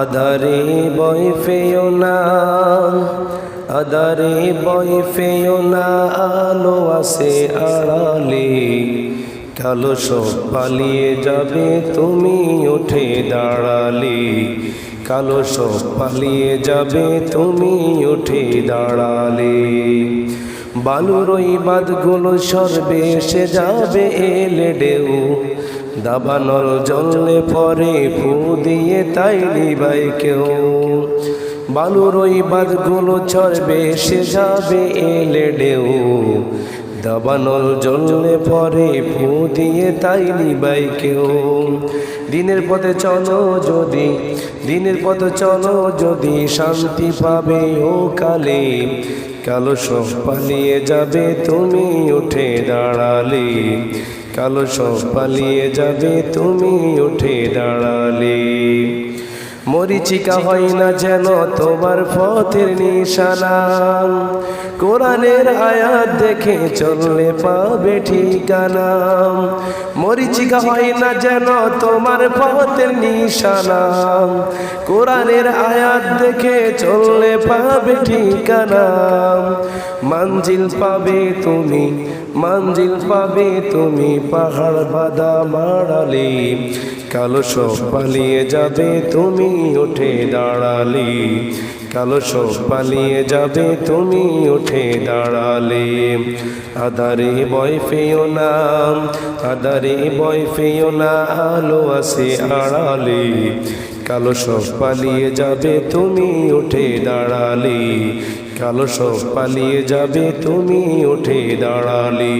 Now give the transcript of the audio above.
আদারে বই ফেও না, আদারে বই ফেও না, আলো আসে আড়ালে। কালো সব পালিয়ে যাবে, তুমি উঠে দাঁড়ালে। কালো সব পালিয়ে যাবে, তুমি উঠে দাঁড়ালে। বালুর ওই বাদগুলো সরবে এসে যাবে এলে ঢেউ দাবানল জলে পরে ফু দিয়ে তাই নিবাই কেউ। বালুর ওই বাদগুলো ছড়বে এসে যাবে এলে ঢেউ দাবানল জলে পরে ফু দিয়ে তাই নিবাই কেউ দিনের পথে চলো যদি, দিনের পথে চলো যদি শান্তি পাবে ও কালে। কালো সব পালিয়ে যাবে, তুমি উঠে দাঁড়ালে। কালো সব পালিয়ে যাবে, তুমি উঠে দাঁড়ালে। মরিচিকা হয় না যেন তোমার পথের নিশানা। কোরআনের আয়াত দেখে চললে পাবে ঠিকানা। মরিচিকা হয় না যেন তোমার পথের নিশানা। কোরআনের আয়াত দেখে চললে পাবে ঠিকানা। মঞ্জিল পাবে তুমি মঞ্জিল পাবে তুমি, পাহাড় বাদা মাড়ালে। কালো সব পালিয়ে যাবে তুমি উঠে দাঁড়ালে, কালো সব পালিয়ে যাবে, তুমি উঠে দাঁড়ালে। আদারে বয় ফেও না, আদারে বয় ফেও না, আলো আসে আড়ালে। কালো সব পালিয়ে যাবে, তুমি উঠে দাঁড়ালে। কালো সব পালিয়ে যাবে, তুমি উঠে দাঁড়ালে।